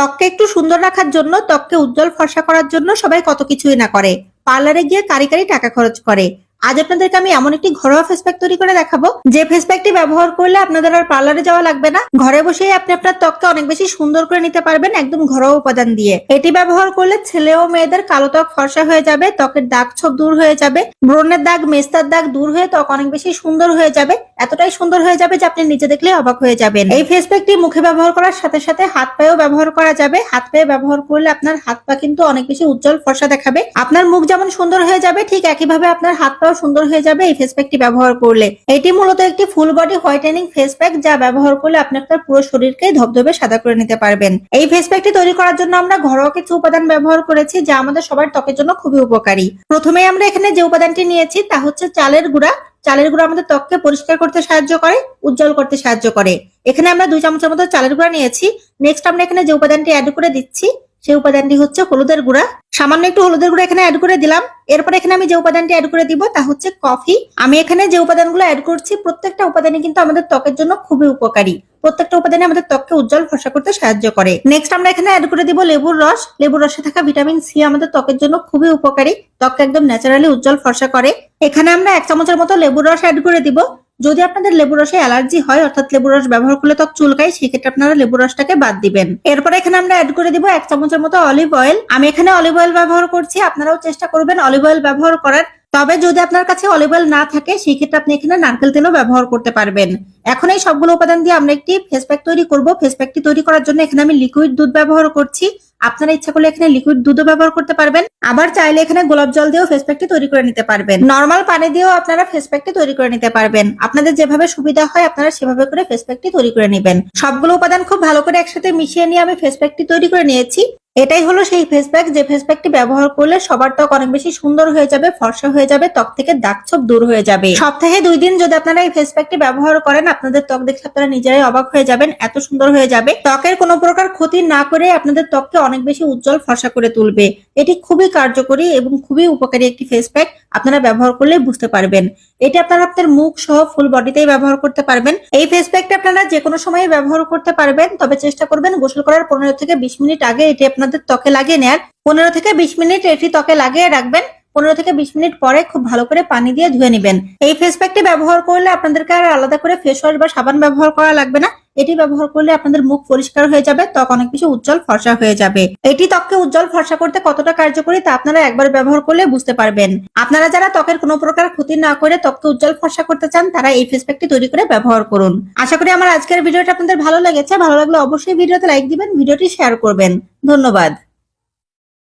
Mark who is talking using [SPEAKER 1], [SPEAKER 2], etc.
[SPEAKER 1] ত্বককে একটু সুন্দর রাখার জন্য, ত্বককে উজ্জ্বল ফর্সা করার জন্য সবাই কত কিছুই না করে। পার্লারে গিয়ে কারি কারি টাকা খরচ করে। আজ আপনাদেরকে আমি এমন একটি ঘরোয়া ফেস প্যাক তৈরি করে দেখাবো। যে ফেস প্যাকটি ব্যবহার করলে আপনাদের আর পার্লারে যাওয়া লাগবে না। ঘরে বসেই আপনি আপনার ত্বককে অনেক বেশি সুন্দর করে নিতে পারবেন একদম ঘরোয়া উপাদান দিয়ে। এটি ব্যবহার করলে ছেলে ও মেয়েদের কালো ত্বক ফর্সা হয়ে যাবে, ত্বকের দাগ ছোপ দূর হয়ে যাবে, ব্রণের দাগ, মেস্তার দাগ দূর হয়ে ত্বক অনেক বেশি সুন্দর হয়ে যাবে। এতটাই সুন্দর হয়ে যাবে যে আপনি নিজে দেখলে অবাক হয়ে যাবেন। এই ফেস প্যাকটি মুখে ব্যবহার করার সাথে সাথে হাত পায়েও ব্যবহার করা যাবে। হাত পায়ে ব্যবহার করলে আপনার হাত পা কিন্তু অনেক বেশি উজ্জ্বল ফর্সা দেখাবে। আপনার মুখ যেমন সুন্দর হয়ে যাবে, ঠিক একইভাবে আপনার হাত পাও সুন্দর হয়ে যাবে এই ফেস প্যাকটি ব্যবহার করলে। এটি মূলত একটি full body whitening face pack যা ব্যবহার করলে আপনি আপনার পুরো শরীরকে ধবধবে সাদা করে নিতে পারবেন। এই ফেস প্যাকটি তৈরি করার জন্য আমরা ঘরোয়া কিছু উপাদান ব্যবহার করেছি যা আমাদের সবার ত্বকের জন্য খুবই উপকারী। প্রথমে আমরা এখানে যে উপাদানটি নিয়েছি তা হচ্ছে চালের গুঁড়া। চালের গুঁড়া আমাদের ত্বককে পরিষ্কার করতে সাহায্য করে, উজ্জ্বল করতে সাহায্য করে। এখানে আমরা দুই চামচের মতো চালের গুঁড়া নিয়েছি। নেক্সট আমরা এখানে যে উপাদানটি অ্যাড করে দিচ্ছি সেই উপাদানটি হচ্ছে হলুদের গুঁড়া। সামান্য একটু হলুদের গুঁড়া এখানে অ্যাড করে দিলাম। এরপর এখানে আমি যে উপাদানটি অ্যাড করে দিব, তা হচ্ছে কফি। আমি এখানে যে উপাদানগুলো অ্যাড করছি, প্রত্যেকটা উপাদানই কিন্তু আমাদের ত্বকের জন্য খুবই উপকারী। প্রত্যেকটা উপাদানে আমাদের ত্বককে উজ্জ্বল ফর্সা করতে সাহায্য করে। নেক্সট আমরা এখানে অ্যাড করে দিব লেবুর রস। লেবুর রসে থাকা ভিটামিন সি আমাদের ত্বকের জন্য খুবই উপকারী। ত্বককে একদম ন্যাচারালি উজ্জ্বল ফর্সা করে। এখানে আমরা এক চামচের মতো লেবুর রস অ্যাড করে দিব। যদি আপনাদের লেবু রসে অ্যালার্জি হয়, অর্থাৎ লেবু রস ব্যবহার করলে ত্বক চুলকায়, সেক্ষেত্রে আপনারা লেবু রসটাকে বাদ দিবেন। এরপর এখানে আমরা অ্যাড করে দিব এক চামচের মতো অলিভ অয়েল আমি এখানে অলিভ অয়েল ব্যবহার করছি, আপনারাও চেষ্টা করবেন অলিভ অয়েল ব্যবহার করার। তবে যদি আপনার কাছে অলিভ অয়েল না থাকে সেই ক্ষেত্রে আপনি এখানে নারকেল তেলও ব্যবহার করতে পারবেন। এখন এই সবগুলো উপাদান দিয়ে আমরা একটি ফেস প্যাক তৈরি করব। ফেস প্যাকটি তৈরি করার জন্য এখানে আমি লিকুইড দুধ ব্যবহার করছি। আপনারা ইচ্ছা করলে এখানে লিকুইড দুধও ব্যবহার করতে পারবেন। আবার চাইলে এখানে গোলাপ জল দিয়েও ফেস প্যাকটি তৈরি করে নিতে পারবেন। নর্মাল পানি দিয়েও আপনারা ফেস প্যাকটি তৈরি করে নিতে পারবেন। আপনাদের যেভাবে সুবিধা হয়, আপনারা সেভাবে করে ফেস প্যাকটি তৈরি করে নেবেন। সবগুলো উপাদান খুব ভালো করে একসাথে মিশিয়ে নিয়ে আমি ফেস প্যাকটি তৈরি করে নিয়েছি। এটাই হলো সেই ফেস প্যাক যে ফেস প্যাকটি ব্যবহার করলে সবার ত্বক অনেক বেশি সুন্দর হয়ে যাবে, ফর্সা হয়ে যাবে, ত্বক থেকে দাগছোপ দূর হয়ে যাবে। সপ্তাহে দুই দিন যদি আপনারা এই ফেস প্যাকটি ব্যবহার করেন, আপনাদের ত্বক দেখে আপনারা নিজেরাই অবাক হয়ে যাবেন, এত সুন্দর হয়ে যাবে। ত্বকের কোনো প্রকার ক্ষতি না করে আপনাদের ত্বককে অনেক বেশি উজ্জ্বল, ফর্সা করে তুলবে। এটি খুবই কার্যকরী এবং খুবই উপকারী একটি ফেস প্যাক আপনারা ব্যবহার করলে বুঝতে পারবেন। এটি আপনারা আপনার মুখ সহ ফুল বডিতেই ব্যবহার করতে পারবেন। এই ফেস প্যাকটা আপনারা যে কোনো সময় ব্যবহার করতে পারবেন, তবে চেষ্টা করবেন গোসল করার পনেরো থেকে বিশ মিনিট আগে এটি আপনাদের ত্বকে লাগিয়ে নেয়ার। পনেরো থেকে বিশ মিনিট এটি ত্বকে লাগিয়ে রাখবেন। পনেরো থেকে বিশ মিনিট পরে খুব ভালো করে পানি দিয়ে ধুয়ে নেবেন। এই ফেস প্যাকটি ব্যবহার করলে আপনাদেরকে আর আলাদা করে ফেস ওয়াশ বা সাবান ব্যবহার করা লাগবে না। এটি ব্যবহার করলে আপনাদের মুখ পরিষ্কার হয়ে যাবে, ত্বক অনেক বেশি উজ্জ্বল ফর্সা হয়ে যাবে। এটি ত্বককে উজ্জ্বল ফর্সা করতে কতটা কার্যকরী তা আপনারা একবার ব্যবহার করলে বুঝতে পারবেন। আপনারা যারা ত্বকের কোনো প্রকার ক্ষতি না করে ত্বককে উজ্জ্বল ফর্সা করতে চান, তারা এই ফেস প্যাকটি তৈরি করে ব্যবহার করুন। আশা করি আমার আজকের ভিডিওটা আপনাদের ভালো লেগেছে। ভালো লাগলে অবশ্যই ভিডিওতে লাইক দিবেন, ভিডিওটি শেয়ার করবেন। ধন্যবাদ।